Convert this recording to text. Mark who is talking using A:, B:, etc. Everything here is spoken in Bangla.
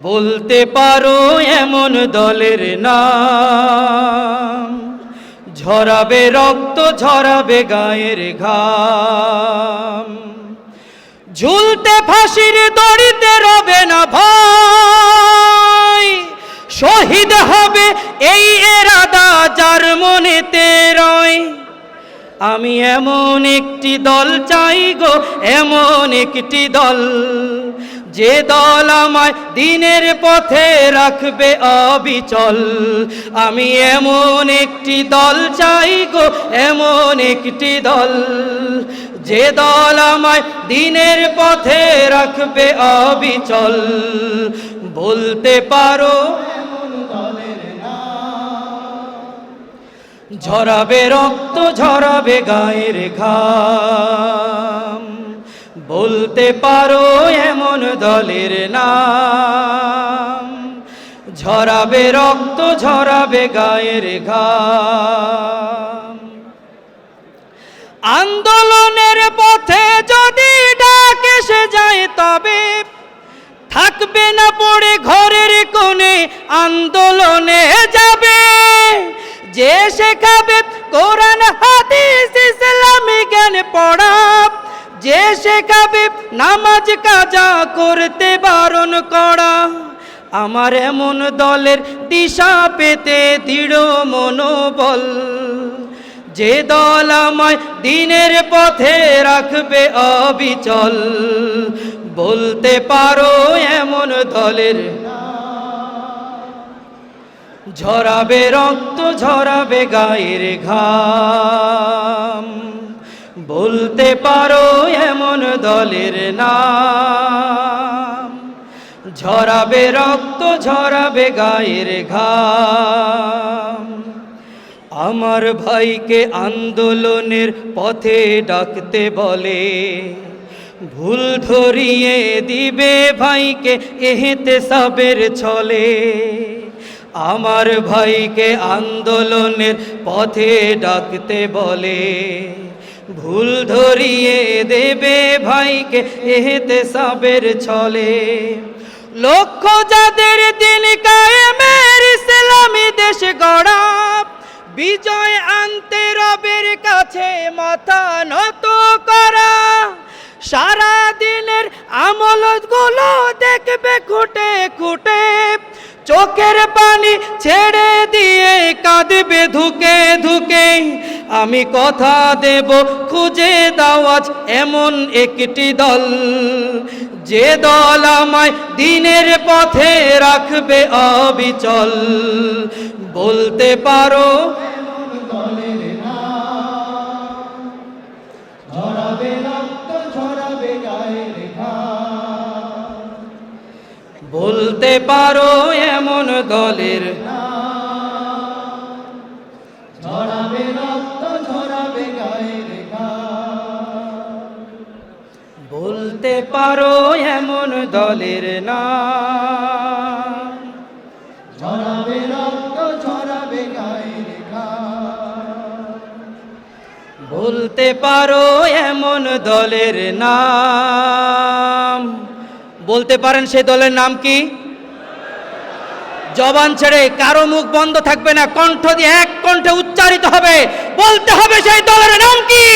A: বলতে পারো এমন দলের নাম। ঝরাবে রক্ত, ঝরাবে গায়ের ঘাম। ঝুলতে ফাঁসির দড়িতে রবে না ভাই শহীদ হবে এই এরাদা যার মনেতে রয়। আমি এমন একটি দল চাই গো, এমন একটি দল। যে দল আমায় দিনের পথে রাখবে অবিচল, আমি এমন একটি দল চাই গো, এমন একটি দল। যে দল আমায় দিনের পথে রাখবে অবিচল, বলতে পারো ঝরাবে রক্ত, ঝরাবে গায়ের ঘাম। বলতে পারো এমন দলের নাম। ঝরাবে রক্ত, ঝরাবে গায়ের ঘাম। আন্দোলনের পথে যদি ডাক এসে যায় তবে থাকবে না পড়ে ঘরের কোণে, আন্দোলনে যাবে। যে শেখাবে কোরআন, হাদিস, ইসলামী জ্ঞান পড়া যে শেখাবে নামাজ কাজা করতে বারণ করা, আমার এমন দলের দিশা পেতে দৃঢ় মনোবল। যে দল আমায় দিনের পথে রাখবে অবিচল, বলতে পারো এমন দলের ঝরাবে রক্ত, ঝরাবে গায়ের ঘাম। বলতে পারো এমন দলের নাম। ঝরাবে রক্ত, ঝরাবে গায়ের ঘাম। আমার ভাইকে আন্দোলনের পথে ডাকতে বলে, ভুল ধরিয়ে দিবে ভাইকে এহেতে সাবের ছলে। আমার ভাইকে আন্দোলনের পথে ডাকতে বলে ভুল ধরিয়ে দেবে ভাইকে, এহেতে সাবের ছলে। লক্ষ্য যাদের দিন কায়েমের ইসলামী দেশ গড়া বিজয় আনতে রবের কাছে মাথা নত করা। সারা দিনের আমলগুলো দেখবে খুঁটে খুঁটে, চোখের পানি ছেড়ে দিয়ে কাঁদবে ধুকে ধুকে। আমি কথা দেব, খুঁজে দাওয়াজ এমন একটি দল। যে দল আমায় দিনের পথে রাখবে অবিচল। বলতে পারো বলতে পারো এমন দলের বলতে পারো এমন দলের না
B: ঝরাবে রক্ত ঝরাবে গায়ের
A: বলতে পারো এমন দলের নাম। বলতে পারেন সেই দলের নাম কি? জবান ছেড়ে কারও মুখ বন্ধ থাকবে না কণ্ঠ দিয়ে এক কণ্ঠে উচ্চারিত হবে। বলতে হবে সেই দলের নাম কি?